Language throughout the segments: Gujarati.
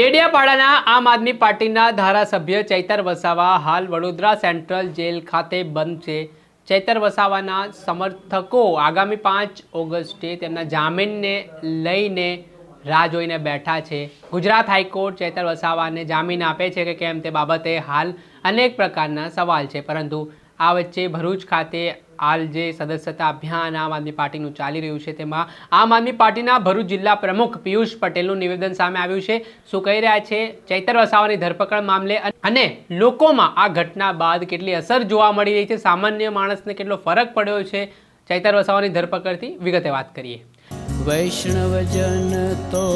ડેડિયાપાડાના આમ આદમી પાર્ટીના ધારાસભ્ય ચૈતર વસાવા હાલ વડોદરા સેન્ટ્રલ જેલ ખાતે બંધ છે. ચૈતર વસાવાના સમર્થકો આગામી પાંચ ઓગસ્ટે તેમના જામીનને લઈને રાહ જોઈને બેઠા છે. ગુજરાત હાઈકોર્ટ ચૈતર વસાવાને જામીન આપે છે કે કેમ તે બાબતે હાલ અનેક પ્રકારના સવાલ છે. પરંતુ આ વચ્ચે ભરૂચ ખાતે હાલ જે સદસ્યતા અભિયાન આમ આદમી પાર્ટીનું ચાલી રહ્યું છે, તેમાં આમ આદમી પાર્ટીના ભરૂચ જિલ્લા પ્રમુખ પિયુષ પટેલનું નિવેદન સામે આવ્યું છે. શું કહી રહ્યા છે? ચૈતર વસાવાની ધરપકડ મામલે અને લોકોમાં આ ઘટના બાદ કેટલી અસર જોવા મળી રહી છે? સામાન્ય માણસને કેટલો ફરક પડ્યો છે? ચૈતર વસાવાની ધરપકડથી વિગતે વાત કરીએ. વૈષ્ણવજન તો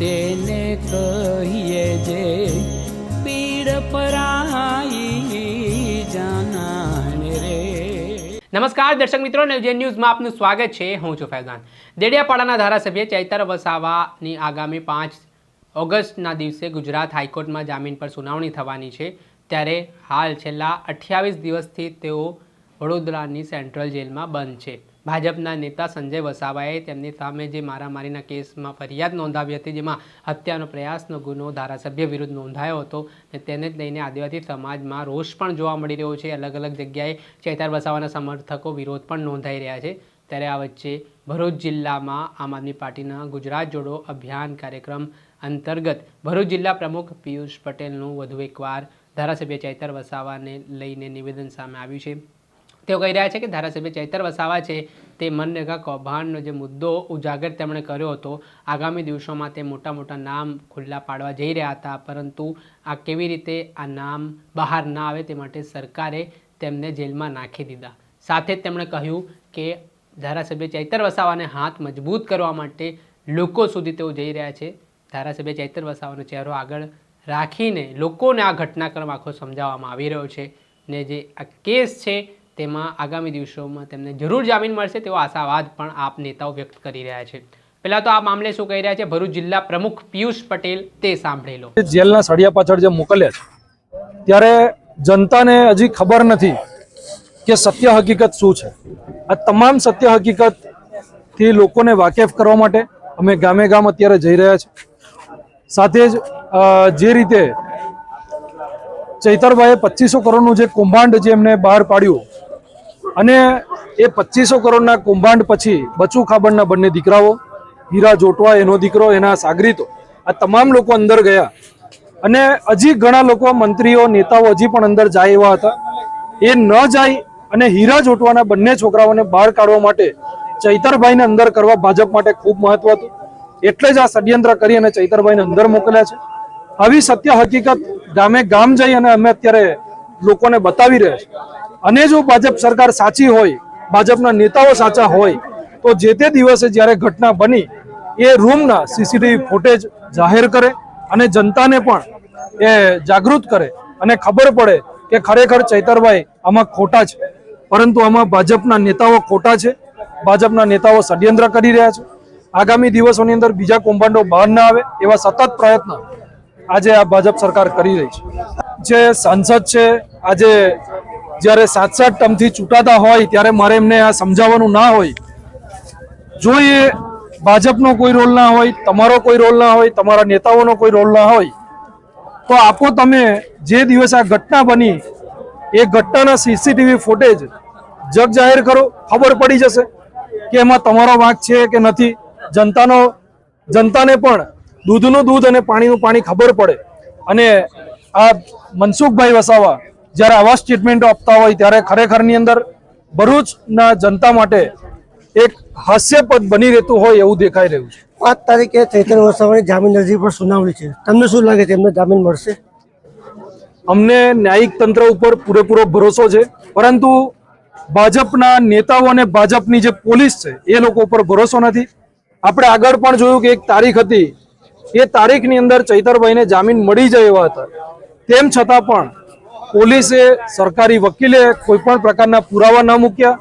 તેને કહીએ જે, પીડ પરાઈ નમસ્કાર, દર્શક મિત્રો. નવજે ન્યૂઝમાં આપનું સ્વાગત છે. હું છું ફૈઝાન. દેડિયાપાડાના ધારાસભ્ય ચૈતર વસાવાની આગામી પાંચ ઓગસ્ટના દિવસે ગુજરાત હાઈકોર્ટમાં જામીન પર સુનાવણી થવાની છે. ત્યારે હાલ છેલ્લા અઠ્યાવીસ દિવસથી તેઓ વડોદરાની સેન્ટ્રલ જેલમાં બંધ છે. ભાજપના નેતા સંજય વસાવાએ તેમની સામે જે મારામારીના કેસમાં ફરિયાદ નોંધાવી હતી, જેમાં હત્યાનો પ્રયાસનો ગુનો ધારાસભ્ય વિરુદ્ધ નોંધાયો હતો અને તેને જ લઈને આદિવાસી સમાજમાં રોષ પણ જોવા મળી રહ્યો છે. અલગ અલગ જગ્યાએ ચૈતર વસાવાના સમર્થકો વિરોધ પણ નોંધાઈ રહ્યા છે. ત્યારે આ વચ્ચે ભરૂચ જિલ્લામાં આમ આદમી પાર્ટીના ગુજરાત જોડો અભિયાન કાર્યક્રમ અંતર્ગત ભરૂચ જિલ્લા પ્રમુખ પિયુષ પટેલનું વધુ એકવાર ધારાસભ્ય ચૈતર વસાવાને લઈને નિવેદન સામે આવ્યું છે. તેઓ કહી રહ્યા છે કે ધારાસભ્ય ચૈતર વસાવા છે તે મનરેગા કૌભાંડનો જે મુદ્દો ઉજાગર તેમણે કર્યો હતો, આગામી દિવસોમાં તે મોટા મોટા નામ ખુલ્લા પાડવા જઈ રહ્યા હતા, પરંતુ આ કેવી રીતે આ નામ બહાર ના આવે તે માટે સરકારે તેમને જેલમાં નાખી દીધા. સાથે જ તેમણે કહ્યું કે ધારાસભ્ય ચૈતર વસાવાને હાથ મજબૂત કરવા માટે લોકો સુધી તેઓ જઈ રહ્યા છે. ધારાસભ્ય ચૈતર વસાવાનો ચહેરો આગળ રાખીને લોકોને આ ઘટનાક્રમ આખો સમજાવવામાં આવી રહ્યો છે ને જે આ કેસ છે તેમાં આગામી દિવસોમાં તેમને જરૂર જામીન મળશે તેવો આશાવાદ પણ આપ નેતાઓ વ્યક્ત કરી રહ્યા છે. પહેલાં તો આ મામલે શું કહી રહ્યા છે? ભરૂચ જિલ્લા પ્રમુખ પિયુષ પટેલ તે સાંભળી લો. જેલના સળિયા પાછળ જે મોકલ્યા છે, ત્યારે જનતાને હજી ખબર નથી કે સત્ય હકીકત શું છે. આ તમામ સત્ય હકીકતથી લોકોને વાકેફ કરવા માટે અમે ગામે ગામ અત્યારે જઈ રહ્યા છીએ સાથે જ જે રીતે ચૈતરભાઈએ પચીસો કરોડનું જે કૌભાંડ જે એમને બહાર પાડ્યું અને એ પચીસો કરોડના કૌભાંડ પછી બચુ ખાબડના બંને દીકરાઓ, હીરા જોટવા એનો દીકરો, એના સાગરીતો આ તમામ લોકો અંદર ગયા. અને હજી ઘણા લોકો, મંત્રીઓ, નેતાઓ હજી પણ અંદર જાય એવા હતા. એ ન જાય અને હીરા જોટવાના બંને છોકરાઓને બહાર કાઢવા માટે ચૈતરભાઈને અંદર કરવા ભાજપ માટે ખૂબ મહત્વ હતું. એટલે જ આ ષડયંત્ર કરી અને ચૈતરભાઈને અંદર મોકલ્યા છે. આવી સત્ય હકીકત ગામે ગામ જઈ અને અમે અત્યારે લોકોને બતાવી રહ્યા છે અને જો ભાજપ સરકાર સાચી હોય, ભાજપના નેતાઓ સાચા હોય, તો જે તે દિવસે જ્યારે ઘટના બની, એ રૂમના સીસીટીવી ફૂટેજ જાહેર કરે અને જનતાને પણ એ જાગૃત કરે અને ખબર પડે કે ખરેખર ચૈતરભાઈ આમાં ખોટા છે. પરંતુ આમાં ભાજપના નેતાઓ ખોટા છે. ભાજપના નેતાઓ ષડયંત્ર કરી રહ્યા છે. આગામી દિવસોની અંદર બીજા કૌભાંડો બહાર ના આવે એવા સતત પ્રયત્ન આજે આ ભાજપ સરકાર કરી રહી છે. જે સાંસદ છે, આજે જ્યારે સાત સાત ટર્મથી ચૂંટાતા હોય, ત્યારે મારે એમને આ સમજાવવાનું ના હોય. જો એ ભાજપનો કોઈ રોલ ના હોય, તમારો કોઈ રોલ ના હોય, તમારા નેતાઓનો કોઈ રોલ ના હોય, તો આપો તમે જે દિવસે આ ઘટના બની, એ ઘટનાના સીસીટીવી ફૂટેજ જગ જાહેર કરો, ખબર પડી જશે કે એમાં તમારો વાંક છે કે નથી. જનતાનો, જનતાને પણ દૂધનું દૂધ અને પાણીનું પાણી ખબર પડે. અને આ મનસુખભાઈ વસાવા જ્યારે આવા સ્ટેટમેન્ટો આપતા હોય ત્યારે ખરેખરની અંદર ભરૂચના જનતા માટે એક હાસ્યપદ બની રહેતું હોય એવું દેખાઈ રહ્યું છે. પાંચ તારીખે ચૈતર વસાવાની જામીન અરજી પર સુનાવણી છે. તમને શું લાગે છે? એમને જામીન મળશે? અમને ન્યાયિક તંત્ર ઉપર પૂરેપૂરો ભરોસો છે પરંતુ ભાજપના નેતાઓ અને ભાજપની જે પોલીસ છે એ લોકો ઉપર ભરોસો નથી. આપણે આગળ પણ જોયું કે એક તારીખ હતી. એ તારીખની અંદર ચૈતરભાઈને જામીન મળી જાય એવા હતા. તેમ છતાં પણ પોલીસે સરકારી વકીલે કોઈ પણ પ્રકારના પુરાવા ન મૂક્યા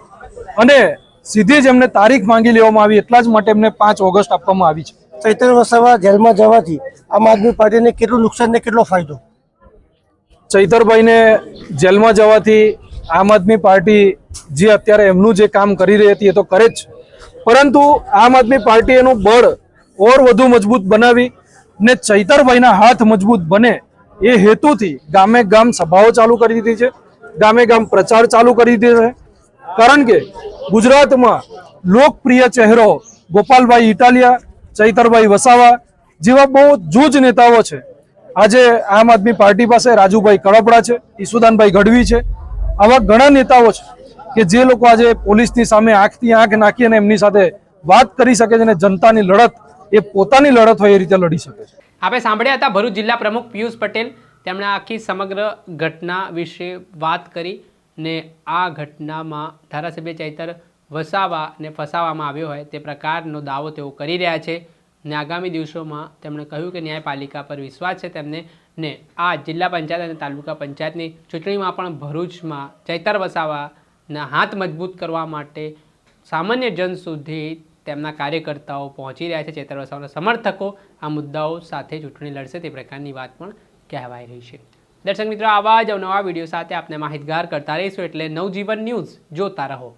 અને સીધી જ એમને તારીખ માંગી લેવામાં આવી એટલા જ માટે એમને પાંચ ઓગસ્ટ આપવામાં આવી છે. ચૈતર વસાવા જેલમાં જવાથી આમ આદમી પાર્ટીને કેટલું નુકસાન ને કેટલો ફાયદો? ચૈતરભાઈને જેલમાં જવાથી આમ આદમી પાર્ટી જે અત્યારે એમનું જે કામ કરી રહી હતી એ તો કરે જ પરંતુ આમ આદમી પાર્ટી એનું બળ ઓર વધુ મજબૂત બનાવી ને ચૈતરભાઈના હાથ મજબૂત બને એ હેતુથી ગામે ગામ સભાઓ ચાલુ કરી દીધી છે. ગામે ગામ પ્રચાર ચાલુ કરી દીધો છે. કારણ કે ગુજરાતમાં લોકપ્રિય ચહેરો ગોપાલભાઈ ઇટાલિયા, ચૈતરભાઈ વસાવા જેવા બહુ જૂજ નેતાઓ છે. આજે આમ આદમી પાર્ટી પાસે રાજુભાઈ કડપડા છે, ઈસુદાનભાઈ ગઢવી છે. આવા ઘણા નેતાઓ છે કે જે લોકો આજે પોલીસની સામે આંખથી આંખ નાખી અને એમની સાથે વાત કરી શકે છે અને જનતાની લડત, એ પોતાની લડત હોય એ રીતે લડી શકે છે. આપણે સાંભળ્યા હતા ભરૂચ જિલ્લા પ્રમુખ પિયુષ પટેલ. તેમણે આખી સમગ્ર ઘટના વિશે વાત કરી ને આ ઘટનામાં ધારાસભ્ય ચૈતર વસાવાને ફસાવવામાં આવ્યો હોય તે પ્રકારનો દાવો તેઓ કરી રહ્યા છે ને આગામી દિવસોમાં તેમણે કહ્યું કે ન્યાયપાલિકા પર વિશ્વાસ છે તેમને ને આ જિલ્લા પંચાયત અને તાલુકા પંચાયતની ચૂંટણીમાં પણ ભરૂચમાં ચૈતર વસાવાના હાથ મજબૂત કરવા માટે સામાન્ય જન સુધી તેમના કાર્યકર્તાઓ પહોંચી રહ્યા છે ચેતર સમર્થકો. આ મુદ્દાઓ સાથે ચૂંટણી લડશે તે પ્રકારની વાત પણ કહેવાઈ રહી છે. દર્શક મિત્રો, આવા જ નવા વીડિયો સાથે આપને માહિતગાર કરતા રહીશું એટલે નવજીવન ન્યૂઝ જોતા રહો.